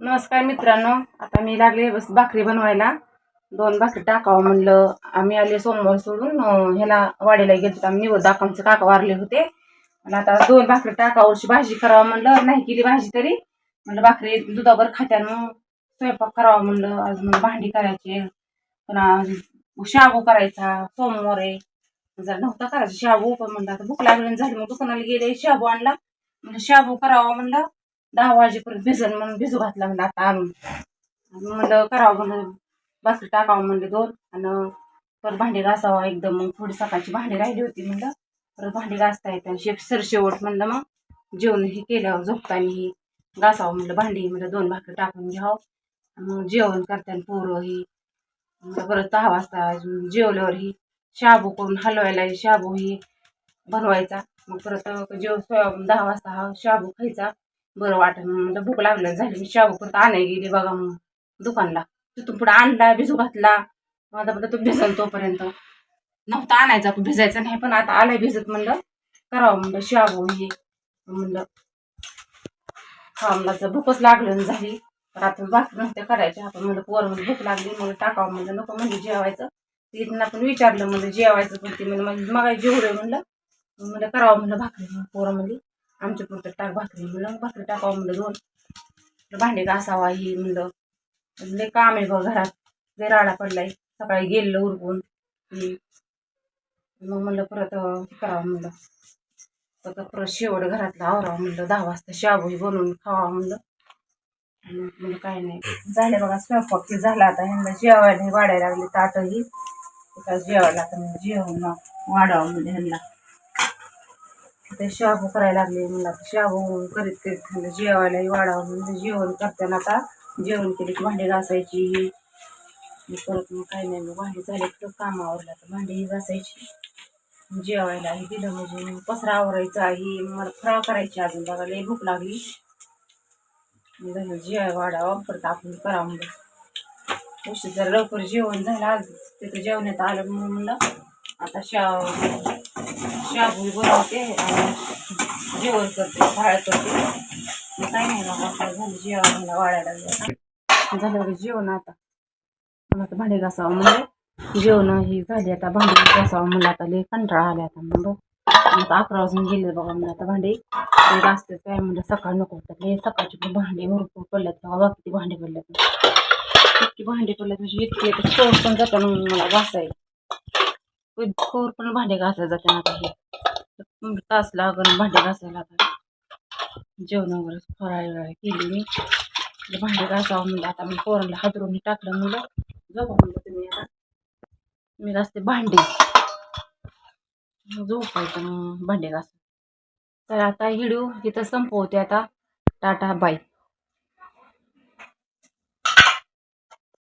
नमस्कार मित्रांनो आता मी लागले बस भाकरी बनवायला. दोन भाकरी टाकावं म्हणलं. आम्ही आले सोमवार सोडून ह्याला वाडीला गेलो आम्ही निवड दाखवचे काका वारले होते. आणि आता दोन भाकरी टाकावरची भाजी करावं म्हणलं. नाही केली भाजी तरी. म्हणलं भाकरी दुधावर खात्यानं स्वयंपाक करावा म्हणलं. अजून भांडी करायची. पुन्हा शाबू करायचा. सोमवार आहे. जर नव्हता करायचं शाबू पण म्हणलं आता भूक लागली झाली. मग दुकानाला गेले शाबू आणला. म्हणलं शाबू करावा म्हणलं. दहा वाजेपर्यंत भिजन म्हणून भिजू घातला म्हणलं आता आणून. म्हणलं करावं म्हणलं भाकरी टाकावं म्हणले दोन. आणि परत भांडी घासावं एकदम. मग थोडी सकाळची भांडी राहिली होती म्हणलं. परत भांडी घासता येतात आणि शेप सरशेवट म्हणलं मग. जेवण हे केल्यावर झोपताना ही घासावं म्हणलं भांडी. म्हणलं दोन भाकरी टाकून घ्यावं. मग जेवण करताना पोरं ही. परत दहा वाजता जेवल्यावर ही शाबू करून हलवायला शाबू ही बनवायचा. मग परत जेव सोयाबीन दहा वाजता हा शाबू खायचा. बरं वाटत म्हणलं भूक लागलं झाली. मी शाबू परत आणाय गेली बघा मग दुकानला. तिथून पुढे आणला भिजू घातला. मग आता म्हणलं तू भिजल तोपर्यंत. नव्हता आणायचा तो भिजायचा नाही. पण आता आलाय भिजत म्हणलं. करावं म्हणलं शाबू हे. म्हणलं हा तर भूकच लागलं झाली. तर आता बाकी नव्हते करायच्या. आपण म्हणलं पोर म्हणजे भूक लागली. मला टाकावं म्हणलं. नको म्हणजे जेवायचं. तिथून आपण विचारलं म्हणलं जेवायचं पण ते म्हणजे मग जेवढं म्हणलं. म्हणलं करावं म्हणलं भाकरी. पोरं म्हणली आमच्या पुरतं टाक भाकरी म्हणलं मग भाकरी टाकावं म्हणलं दोन. भांडे घासावा ही म्हणलं. लय काम आहे बघ घरात. लय राडा पडलाय. सकाळी गेलेलं उरकून. मग म्हणलं परत हे करावं म्हणलं. तर परत शेवट घरातला आवरावं म्हणलं. दहा वाजता शाबूही बनवून खावा म्हणलं. आणि म्हणलं काय नाही. झाले बघा स्वयंपाक झाला आता. ह्यांना जेवायला वाढायला लागले ताटही. आता जेवायला आता जेवण वाढावं म्हणजे ह्यांना. ते शाबू करायला लागले मला शाबू करीत करीत म्हणलं जेवायलाही वाढावं म्हणजे जेवण करताना आता जेवण केले की भांडी घासायची. ही परत मग काही नाही मग भांडी झाले तर कामावरला तर भांडीही घासायची. जेवायलाही दिलं म्हणजे मग पसरा आवरायचा. ही मला फराळ करायची अजून. बघा लई भूक लागली. झालं जेवाय वाढावं. परत आपण करा म्हणजे उशीर जर लवकर जेवण झालं आज. तिथं जेवण्यात आलं म्हणून म्हणलं आता शाव शाबू बनवते आणि जेवण करते फराळ करते. काही नाही ना झालं जेवण मला वाढायला लागलं. झालं बघा जेवण आता. मला आता भांडे घासावं म्हणजे जेवण ही झाली आता भांडी घासावं म्हणलं. आता लई कंटाळा आला आता मग आता अकरा वाजून गेले बघा म्हणलं आता भांडे. ते काय म्हणलं सकाळ नको तर हे सकाळचे पण भांडे भरपूर पडल्यात बघा बघ किती भांडे पडल्यात. इतकी भांडे पडल्यात म्हणजे इतकी येते पण जातात मला घासायला. चोर पण भांडे घासायला जाते आता हे. तास लागून भांडे घासायला आता. जेवण वगैरे फराळ केली मी. म्हणजे भांडे घासावं म्हणलं आता मी पोरांना हादरून टाकलं मुलं. झोपा म्हणलं तुम्ही आता. मी घासते भांडे. झोपायचं मग भांडे घास तर आता हिडू इथं संपवते आता. Tata bye.